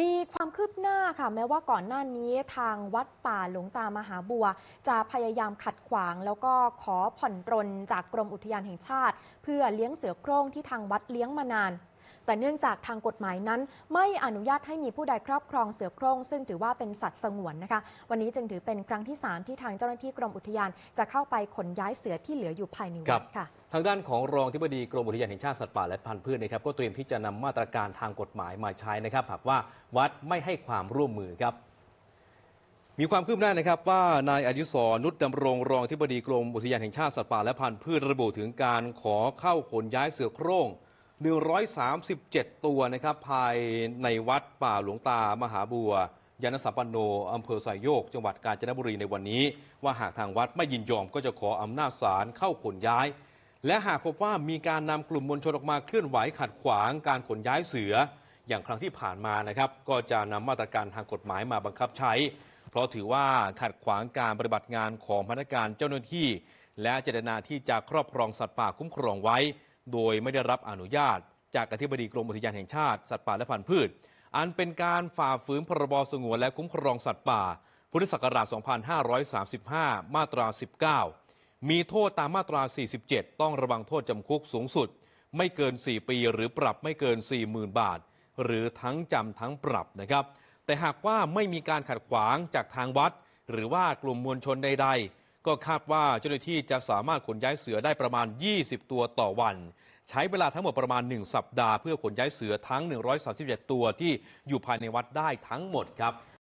มีความคืบหน้าค่ะแม้ว่าก่อนหน้านี้ทางวัดป่าหลวงตามหาบัว จะพยายามขัดขวาง แล้วก็ขอผ่อนปรนจากกรมอุทยานแห่งชาติ เพื่อเลี้ยงเสือโคร่งที่ทางวัดเลี้ยงมานาน แต่เนื่องจากทางกฎหมายนั้น ไม่อนุญาตให้มีผู้ใดครอบครองเสือโคร่งซึ่งถือว่าเป็นสัตว์สงวนนะคะ วันนี้จึงถือเป็นครั้งที่ 3 ที่ทางเจ้าหน้าที่กรมอุทยาน จะเข้าไปขนย้ายเสือที่เหลืออยู่ภายในครัวับดค่ะ ทางด้านของรองที่บดีกรมอุทยานแห่งชาติสัตว์ป่าและพันธุ์พืชนะครับก็เตรียมที่จะนำมาตรการทางกฎหมายมาใช้นะครับหากว่าวัดไม่ให้ความร่วมมือครับมีความคืบหน้านะครับว่านายอดิศรนุชดำรงรองที่บดีกรมอุทยานแห่งชาติสัตว์ป่าและพันธุ์พืชระบุถึงการขอเข้าขนย้ายเสือโคร่ง 137 ตัวนะครับภายในวัดป่าหลวงตามหาบัวยานสัมปันโนอำเภอไซโยก จังหวัดกาญจนบุรีในวันนี้ ว่าหากทางวัดไม่ยินยอมก็จะขออำนาจศาลเข้าขนย้าย และหากพบว่ามีการนำกลุ่มมวลชนออกมาเคลื่อนไหวขัดขวางการขนย้ายเสือ อย่างครั้งที่ผ่านมานะครับ ก็จะนำมาตรการทางกฎหมายมาบังคับใช้ เพราะถือว่าขัดขวางการปฏิบัติงานของพนักงานเจ้าหน้าที่ และเจตนาที่จะครอบครองสัตว์ป่าคุ้มครองไว้ โดยไม่ได้รับอนุญาต จากอธิบดีกรมอุทยานแห่งชาติ สัตว์ป่าและพันธุ์พืช อันเป็นการฝ่าฝืนพรบสงวนและคุ้มครองสัตว์ป่า พุทธศักราช 2535 มาตรา 19 มีโทษตามมาตรา 47 ต้องระวังโทษจำคุกสูงสุด ไม่เกิน 4 ปีหรือปรับไม่เกิน 40,000 บาท หรือทั้งจำทั้งปรับนะครับแต่หากว่าไม่มีการขัดขวางจากทางวัด หรือว่ากลุ่มมวลชนใดๆ ก็คาดว่าเจ้าหน้าที่จะสามารถขนย้ายเสือได้ประมาณ 20 ตัวต่อวัน ใช้เวลาทั้งหมดประมาณ 1 สัปดาห์เพื่อขนย้ายเสือทั้ง 137 ตัวที่อยู่ภายในวัดได้ทั้งหมดครับ